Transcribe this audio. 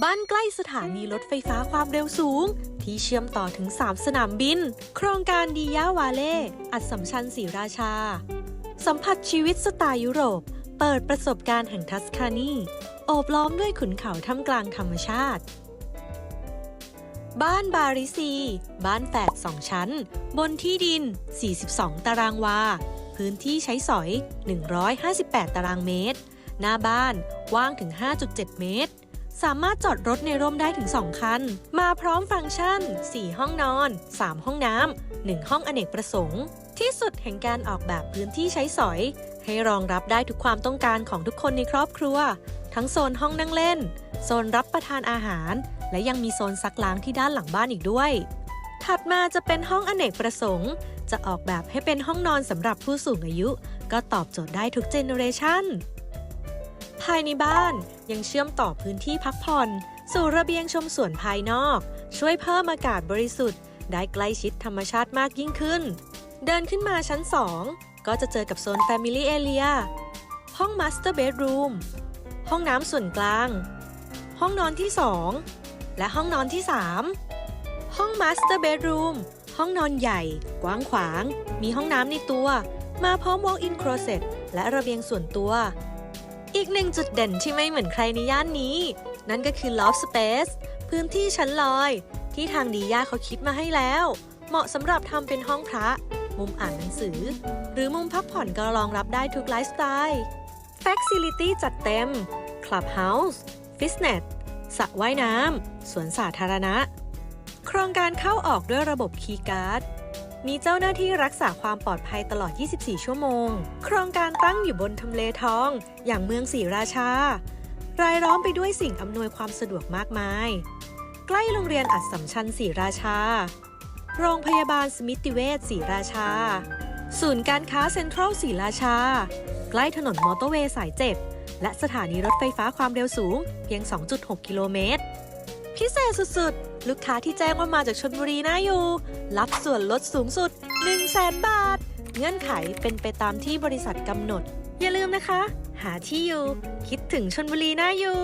บ้านใกล้สถานีรถไฟฟ้าความเร็วสูง ที่เชื่อมต่อถึง 3 สนามบิน โครงการดียาวาเล่ อัดสัมชัญศรีราชา สัมผัสชีวิตสไตล์ยุโรป เปิดประสบการณ์แห่งทัสคานีโอบล้อมด้วยขุนเขาท่ามกลางธรรมชาติ บ้านบาริซี บ้านแฝดสองชั้น บนที่ดิน 42 ตารางวา พื้นที่ใช้สอย 158 ตารางเมตร หน้าบ้านกว้างถึง 5.7 เมตร สามารถจอดรถในร่มได้ถึง 2 คัน มาพร้อมฟังก์ชัน 4 ห้องนอน 3 ห้องน้ำ 1 ห้องอเนกประสงค์ ที่สุดแห่งการออกแบบพื้นที่ใช้สอย ให้รองรับได้ทุกความต้องการของทุกคนในครอบครัว ทั้งโซนห้องนั่งเล่น โซนรับประทานอาหาร และยังมีโซนซักล้างที่ด้านหลังบ้านอีกด้วย ถัดมาจะเป็นห้องอเนกประสงค์ จะออกแบบให้เป็นห้องนอนสำหรับผู้สูงอายุ ก็ตอบโจทย์ได้ทุกเจเนอเรชัน ภายในบ้านยังเชื่อมต่อพื้นที่พักผ่อน สู่ระเบียงชมสวนภายนอก ช่วยเพิ่มอากาศบริสุทธิ์ ได้ใกล้ชิดธรรมชาติมากยิ่งขึ้น เดินขึ้นมาชั้น 2 ก็จะเจอกับโซน Family Area ห้อง Master Bedroom ห้องน้ำส่วนกลาง ห้องนอนที่ 2 และห้องนอนที่ 3 ห้อง Master Bedroom ห้องนอนใหญ่ กว้างขวาง มีห้องน้ำในตัว มาพร้อม Walk-in Closet และระเบียงส่วนตัว อีกหนึ่งจุดเด่นที่ไม่เหมือนใครในย่านนี้ นั่นก็คือ Loft Space พื้นที่ชั้นลอย ที่ทางดีย่าเขาคิดมาให้แล้ว เหมาะสำหรับทำเป็นห้องพระ มุมอ่านหนังสือ หรือมุมพักผ่อนก็รองรับได้ทุกไลฟ์สไตล์ Facility จัดเต็ม Clubhouse Fitness สระว่ายน้ำสวนสาธารณะ โครงการเข้าออกด้วยระบบคีย์การ์ด มีเจ้าหน้าที่รักษาความปลอดภัยตลอด 24 ชั่วโมง โครงการตั้งอยู่บนทำเลทอง อย่างเมืองศรีราชา รายล้อมไปด้วยสิ่งอำนวยความสะดวกมากมาย ใกล้โรงเรียนอัดสัมชัญศรีราชา โรงพยาบาลสมิติเวชศรีราชา ศูนย์การค้าเซ็นทรัลศรีราชา ใกล้ถนนมอเตอร์เวย์สาย7และสถานีรถไฟฟ้าความเร็วสูงเพียง 2.6 กิโลเมตร พิเศษสุดๆ ลูกค้าที่แจ้งว่ามาจากชนบุรีน่าอยู่ รับส่วนลดสูงสุด 1 0 0 0 0แบาท เงื่อนไขเป็นไปตามที่บริษัทกำหนด อย่าลืมนะคะ หาที่อยู่ คิดถึงชนบุรีน่าอยู่